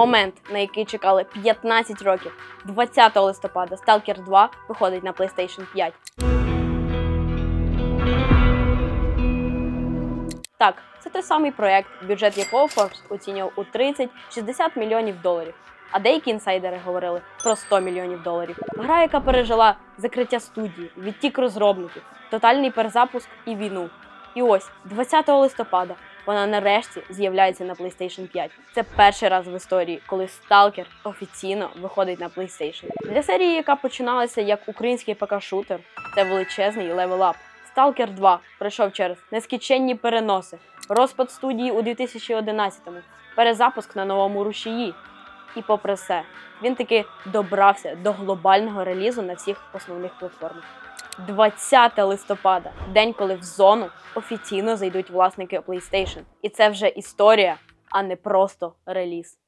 Момент, на який чекали 15 років. 20 листопада Stalker 2 виходить на PlayStation 5. Так, це той самий проект, бюджет якого Forbes оцінював у 30-60 мільйонів доларів. А деякі інсайдери говорили про 100 мільйонів доларів. Гра, яка пережила закриття студії, відтік розробників, тотальний перезапуск і війну. І ось 20 листопада вона нарешті з'являється на PlayStation 5. Це перший раз в історії, коли Stalker офіційно виходить на PlayStation. Для серії, яка починалася як український ПК-шутер, це величезний левел-ап. Stalker 2 пройшов через нескінченні переноси, розпад студії у 2011-му, перезапуск на новому рушії. І попри все, він таки добрався до глобального релізу на всіх основних платформах. 20 листопада, день, коли в зону офіційно зайдуть власники PlayStation. І це вже історія, а не просто реліз.